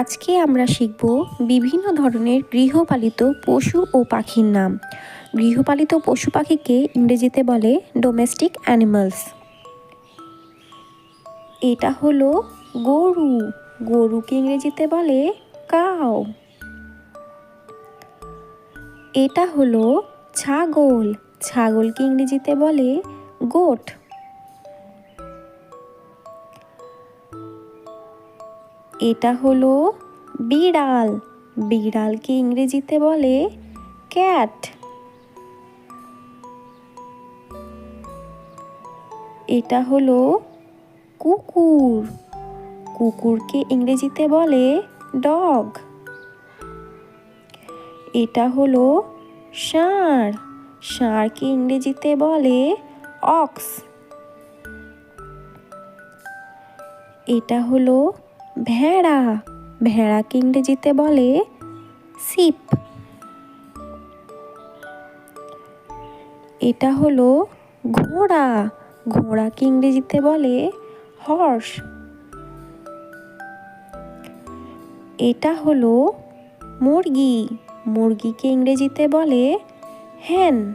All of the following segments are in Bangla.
আজকে আমরা শিখব বিভিন্ন ধরনের গৃহপালিত পশু ও পাখির নাম। গৃহপালিত পশু পাখিকে ইংরেজিতে বলে ডোমেস্টিক অ্যানিমালস এটা হলো গরু। গরুকে ইংরেজিতে বলে কাউ এটা হলো ছাগল। ছাগলকে ইংরেজিতে বলে গোট এটা হলো বিড়াল। বিড়ালকে ইংরেজিতে বলে ক্যাট। এটা হলো কুকুর। কুকুরকে ইংরেজিতে বলে ডগ। এটা হলো ষাঁড়। ষাঁড়কে ইংরেজিতে বলে অক্স। এটা হলো ভেড়া ভেড়াকে ইংরেজিতে বলে সিপ এটা হলো ঘোড়া ঘোড়াকে ইংরেজিতে বলে হর্স। এটা হলো মুরগি মুরগিকে ইংরেজিতে বলে হ্যান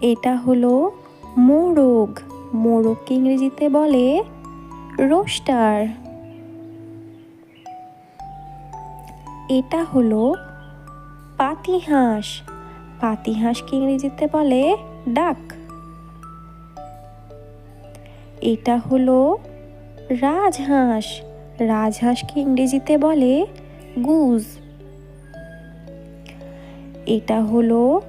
এটা হলো মোরগ। মোরগকে ইংরেজিতে বলে রোস্টার। এটা হলো পাতিহাঁস পাতিহাঁসকে ইংরেজিতে বলে ডাক। এটা হলো রাজহাঁস। রাজহাঁসকে ইংরেজিতে বলে গুজ। এটা হলো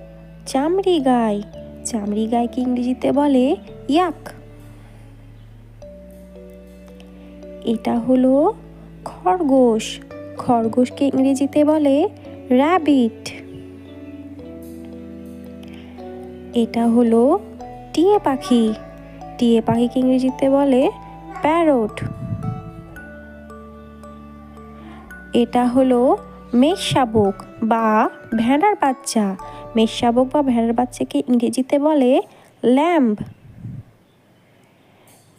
চামড়ি গাই। চামড়ি গাইকে ইংরেজিতে বলে? ইয়াক। এটা হলো খরগোশ। খরগোশকে ইংরেজিতে বলে র্যাবিট। এটা হলো টিয়ে পাখি। টিয়ে পাখিকে ইংরেজিতে বলে প্যারট। এটা হলো মেষ শাবক বা ভেড়ার বাচ্চা। মেষ শাবক বা ভেড়ার বাচ্চাকে ইংরেজিতে বলে ল্যাম্ব।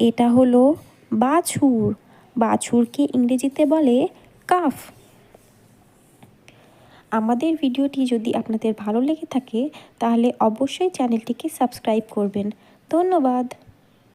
এটা হলো বাছুর। বাছুরকে ইংরেজিতে বলে কাফ। আমাদের ভিডিওটি যদি আপনাদের ভালো লেগে থাকে, তাহলে অবশ্যই চ্যানেলটিকে সাবস্ক্রাইব করবেন। ধন্যবাদ।